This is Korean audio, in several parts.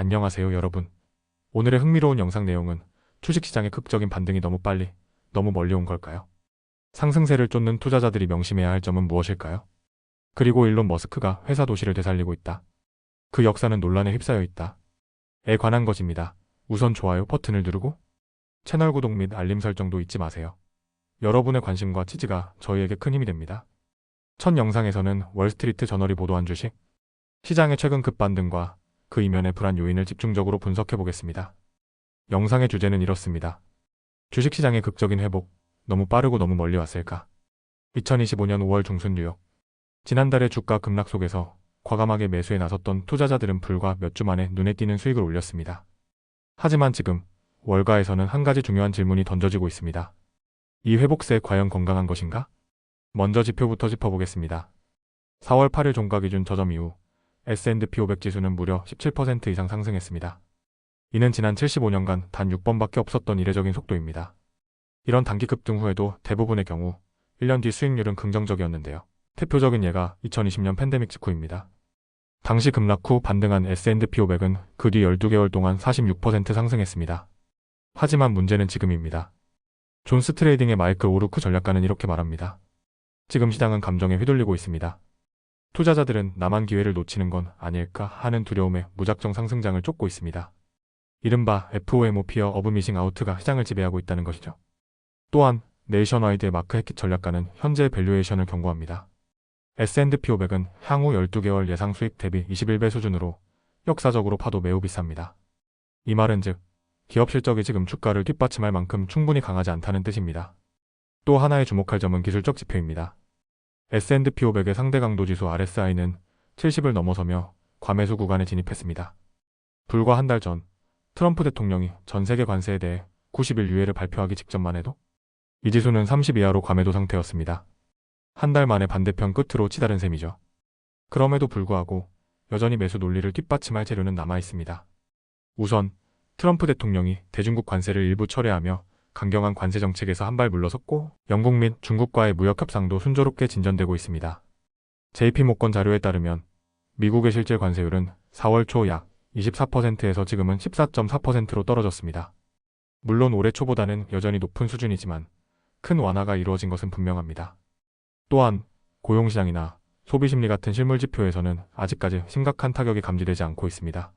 안녕하세요 여러분. 오늘의 흥미로운 영상 내용은 주식시장의 극적인 반등이 너무 빨리, 너무 멀리 온 걸까요? 상승세를 쫓는 투자자들이 명심해야 할 점은 무엇일까요? 그리고 일론 머스크가 회사 도시를 되살리고 있다. 그 역사는 논란에 휩싸여 있다. 에 관한 것입니다. 우선 좋아요 버튼을 누르고 채널 구독 및 알림 설정도 잊지 마세요. 여러분의 관심과 지지가 저희에게 큰 힘이 됩니다. 첫 영상에서는 월스트리트 저널이 보도한 주식, 시장의 최근 급반등과 그 이면의 불안 요인을 집중적으로 분석해 보겠습니다. 영상의 주제는 이렇습니다. 주식시장의 극적인 회복, 너무 빠르고 너무 멀리 왔을까? 2025년 5월 중순 뉴욕. 지난달의 주가 급락 속에서 과감하게 매수에 나섰던 투자자들은 불과 몇 주 만에 눈에 띄는 수익을 올렸습니다. 하지만 지금 월가에서는 한 가지 중요한 질문이 던져지고 있습니다. 이 회복세 과연 건강한 것인가? 먼저 지표부터 짚어보겠습니다. 4월 8일 종가 기준 저점 이후 S&P 500 지수는 무려 17% 이상 상승했습니다. 이는 지난 75년간 단 6번밖에 없었던 이례적인 속도입니다. 이런 단기 급등 후에도 대부분의 경우 1년 뒤 수익률은 긍정적이었는데요. 대표적인 예가 2020년 팬데믹 직후입니다. 당시 급락 후 반등한 S&P 500은 그 뒤 12개월 동안 46% 상승했습니다. 하지만 문제는 지금입니다. 존스 트레이딩의 마이클 오루크 전략가는 이렇게 말합니다. 지금 시장은 감정에 휘둘리고 있습니다. 투자자들은 나만 기회를 놓치는 건 아닐까 하는 두려움에 무작정 상승장을 쫓고 있습니다. 이른바 FOMO 피어 어브 미싱 아우트가 시장을 지배하고 있다는 것이죠. 또한 네이션와이드의 마크 해킷 전략가는 현재 밸류에이션을 경고합니다. S&P 500은 향후 12개월 예상 수익 대비 21배 수준으로 역사적으로 파도 매우 비쌉니다. 이 말은 즉 기업 실적이 지금 주가를 뒷받침할 만큼 충분히 강하지 않다는 뜻입니다. 또 하나의 주목할 점은 기술적 지표입니다. S&P 500의 상대 강도 지수 RSI는 70을 넘어서며 과매수 구간에 진입했습니다. 불과 한 달 전 트럼프 대통령이 전 세계 관세에 대해 90일 유예를 발표하기 직전만 해도 이 지수는 30 이하로 과매도 상태였습니다. 한 달 만에 반대편 끝으로 치달은 셈이죠. 그럼에도 불구하고 여전히 매수 논리를 뒷받침할 재료는 남아 있습니다. 우선 트럼프 대통령이 대중국 관세를 일부 철회하며 강경한 관세 정책에서 한 발 물러섰고 영국 및 중국과의 무역 협상도 순조롭게 진전되고 있습니다. JP모건 자료에 따르면 미국의 실질 관세율은 4월 초 약 24%에서 지금은 14.4%로 떨어졌습니다. 물론 올해 초보다는 여전히 높은 수준이지만 큰 완화가 이루어진 것은 분명합니다. 또한 고용시장이나 소비심리 같은 실물 지표에서는 아직까지 심각한 타격이 감지되지 않고 있습니다.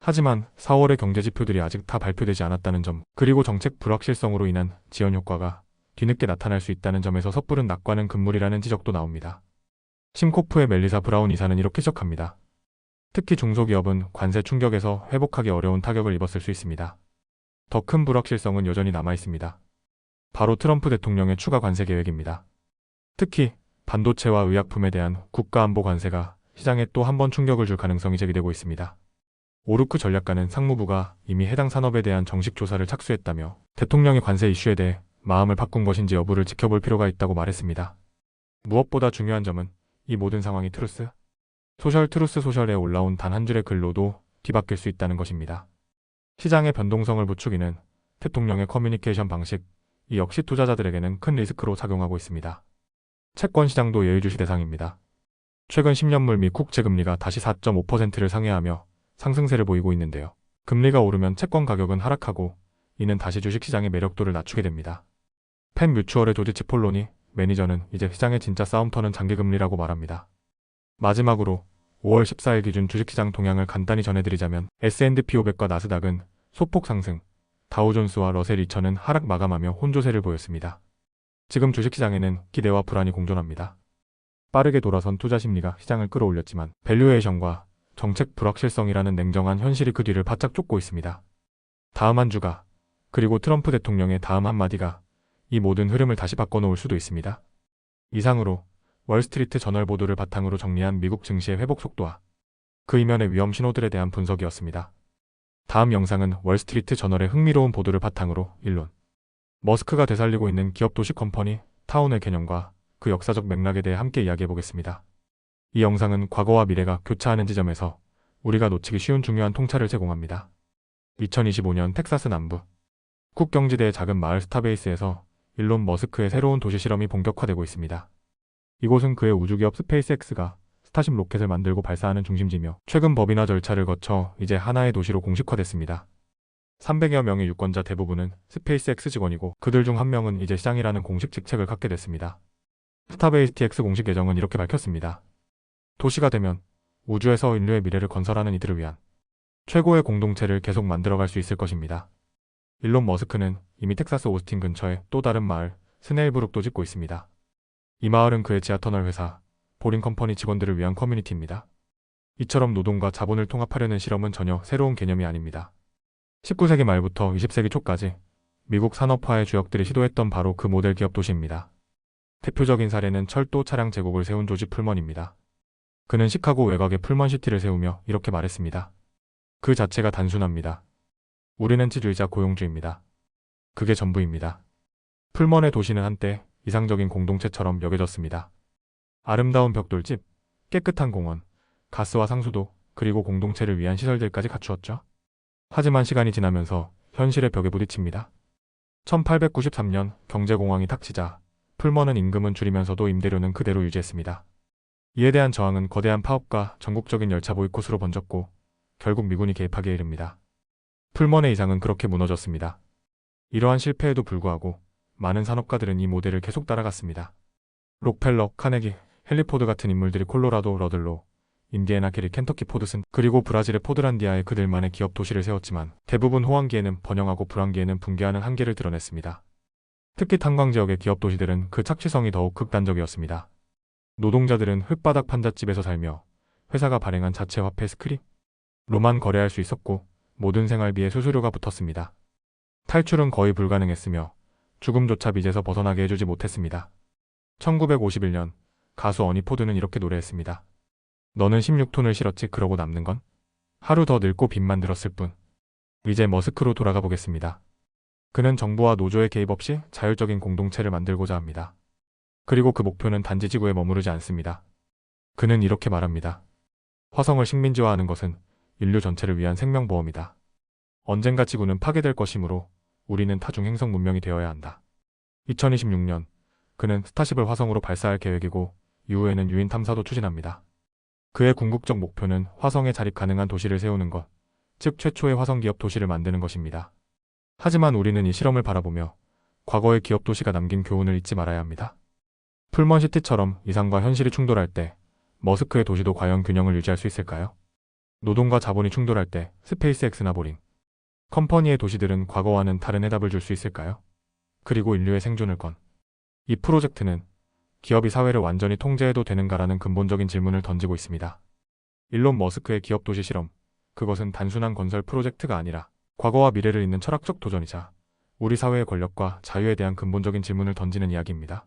하지만 4월의 경제 지표들이 아직 다 발표되지 않았다는 점, 그리고 정책 불확실성으로 인한 지연 효과가 뒤늦게 나타날 수 있다는 점에서 섣부른 낙관은 금물이라는 지적도 나옵니다. 심코프의 멜리사 브라운 이사는 이렇게 지적합니다. 특히 중소기업은 관세 충격에서 회복하기 어려운 타격을 입었을 수 있습니다. 더 큰 불확실성은 여전히 남아 있습니다. 바로 트럼프 대통령의 추가 관세 계획입니다. 특히 반도체와 의약품에 대한 국가안보 관세가 시장에 또 한 번 충격을 줄 가능성이 제기되고 있습니다. 오르크 전략가는 상무부가 이미 해당 산업에 대한 정식 조사를 착수했다며 대통령의 관세 이슈에 대해 마음을 바꾼 것인지 여부를 지켜볼 필요가 있다고 말했습니다. 무엇보다 중요한 점은 이 모든 상황이 트루스, 소셜 트루스 소셜에 올라온 단 한 줄의 글로도 뒤바뀔 수 있다는 것입니다. 시장의 변동성을 부추기는 대통령의 커뮤니케이션 방식, 이 역시 투자자들에게는 큰 리스크로 작용하고 있습니다. 채권 시장도 예의주시 대상입니다. 최근 10년물 미 국채 금리가 다시 4.5%를 상회하며 상승세를 보이고 있는데요. 금리가 오르면 채권 가격은 하락하고 이는 다시 주식시장의 매력도를 낮추게 됩니다. 펜 뮤추얼의 조지 치폴로니 매니저는 이제 시장의 진짜 싸움터는 장기금리라고 말합니다. 마지막으로 5월 14일 기준 주식시장 동향을 간단히 전해드리자면 S&P 500과 나스닥은 소폭 상승, 다우존스와 러셀 2천은 하락 마감하며 혼조세를 보였습니다. 지금 주식시장에는 기대와 불안이 공존합니다. 빠르게 돌아선 투자 심리가 시장을 끌어올렸지만 밸류에이션과 정책 불확실성이라는 냉정한 현실이 그 뒤를 바짝 쫓고 있습니다. 다음 한 주가 그리고 트럼프 대통령의 다음 한마디가 이 모든 흐름을 다시 바꿔놓을 수도 있습니다. 이상으로 월스트리트 저널 보도를 바탕으로 정리한 미국 증시의 회복 속도와 그 이면의 위험 신호들에 대한 분석이었습니다. 다음 영상은 월스트리트 저널의 흥미로운 보도를 바탕으로 일론 머스크가 되살리고 있는 기업 도시 컴퍼니 타운의 개념과 그 역사적 맥락에 대해 함께 이야기해 보겠습니다. 이 영상은 과거와 미래가 교차하는 지점에서 우리가 놓치기 쉬운 중요한 통찰을 제공합니다. 2025년 텍사스 남부 국경지대의 작은 마을 스타베이스에서 일론 머스크의 새로운 도시 실험이 본격화되고 있습니다. 이곳은 그의 우주기업 스페이스X가 스타쉽 로켓을 만들고 발사하는 중심지며 최근 법이나 절차를 거쳐 이제 하나의 도시로 공식화됐습니다. 300여 명의 유권자 대부분은 스페이스X 직원이고 그들 중 한 명은 이제 시장이라는 공식 직책을 갖게 됐습니다. 스타베이스 TX 공식 계정은 이렇게 밝혔습니다. 도시가 되면 우주에서 인류의 미래를 건설하는 이들을 위한 최고의 공동체를 계속 만들어갈 수 있을 것입니다. 일론 머스크는 이미 텍사스 오스틴 근처에 또 다른 마을 스네일브룩도 짓고 있습니다. 이 마을은 그의 지하터널 회사 보링 컴퍼니 직원들을 위한 커뮤니티입니다. 이처럼 노동과 자본을 통합하려는 실험은 전혀 새로운 개념이 아닙니다. 19세기 말부터 20세기 초까지 미국 산업화의 주역들이 시도했던 바로 그 모델 기업 도시입니다. 대표적인 사례는 철도 차량 제국을 세운 조지 풀먼입니다. 그는 시카고 외곽에 풀먼시티를 세우며 이렇게 말했습니다. 그 자체가 단순합니다. 우리는 지주이자 고용주입니다. 그게 전부입니다. 풀먼의 도시는 한때 이상적인 공동체처럼 여겨졌습니다. 아름다운 벽돌집, 깨끗한 공원, 가스와 상수도, 그리고 공동체를 위한 시설들까지 갖추었죠. 하지만 시간이 지나면서 현실의 벽에 부딪힙니다. 1893년 경제공황이 닥치자 풀먼은 임금은 줄이면서도 임대료는 그대로 유지했습니다. 이에 대한 저항은 거대한 파업과 전국적인 열차 보이콧으로 번졌고 결국 미군이 개입하기에 이릅니다. 풀먼의 이상은 그렇게 무너졌습니다. 이러한 실패에도 불구하고 많은 산업가들은 이 모델을 계속 따라갔습니다. 록펠러, 카네기, 헨리포드 같은 인물들이 콜로라도 러들로, 인디애나 캐리, 켄터키 포드슨, 그리고 브라질의 포드란디아에 그들만의 기업 도시를 세웠지만 대부분 호황기에는 번영하고 불황기에는 붕괴하는 한계를 드러냈습니다. 특히 탄광 지역의 기업 도시들은 그 착취성이 더욱 극단적이었습니다. 노동자들은 흙바닥 판잣집에서 살며 회사가 발행한 자체 화폐 스크립, 로만 거래할 수 있었고 모든 생활비에 수수료가 붙었습니다. 탈출은 거의 불가능했으며 죽음조차 빚에서 벗어나게 해주지 못했습니다. 1951년 가수 어니 포드는 이렇게 노래했습니다. 너는 16톤을 실었지 그러고 남는 건? 하루 더 늙고 빚만 들었을 뿐. 이제 머스크로 돌아가 보겠습니다. 그는 정부와 노조의 개입 없이 자율적인 공동체를 만들고자 합니다. 그리고 그 목표는 단지 지구에 머무르지 않습니다. 그는 이렇게 말합니다. 화성을 식민지화하는 것은 인류 전체를 위한 생명보험이다. 언젠가 지구는 파괴될 것이므로 우리는 타중 행성 문명이 되어야 한다. 2026년 그는 스타쉽을 화성으로 발사할 계획이고 이후에는 유인 탐사도 추진합니다. 그의 궁극적 목표는 화성에 자립 가능한 도시를 세우는 것, 즉 최초의 화성 기업 도시를 만드는 것입니다. 하지만 우리는 이 실험을 바라보며 과거의 기업 도시가 남긴 교훈을 잊지 말아야 합니다. 풀먼시티처럼 이상과 현실이 충돌할 때 머스크의 도시도 과연 균형을 유지할 수 있을까요? 노동과 자본이 충돌할 때 스페이스X나 보링, 컴퍼니의 도시들은 과거와는 다른 해답을 줄 수 있을까요? 그리고 인류의 생존을 건. 이 프로젝트는 기업이 사회를 완전히 통제해도 되는가라는 근본적인 질문을 던지고 있습니다. 일론 머스크의 기업 도시 실험, 그것은 단순한 건설 프로젝트가 아니라 과거와 미래를 잇는 철학적 도전이자 우리 사회의 권력과 자유에 대한 근본적인 질문을 던지는 이야기입니다.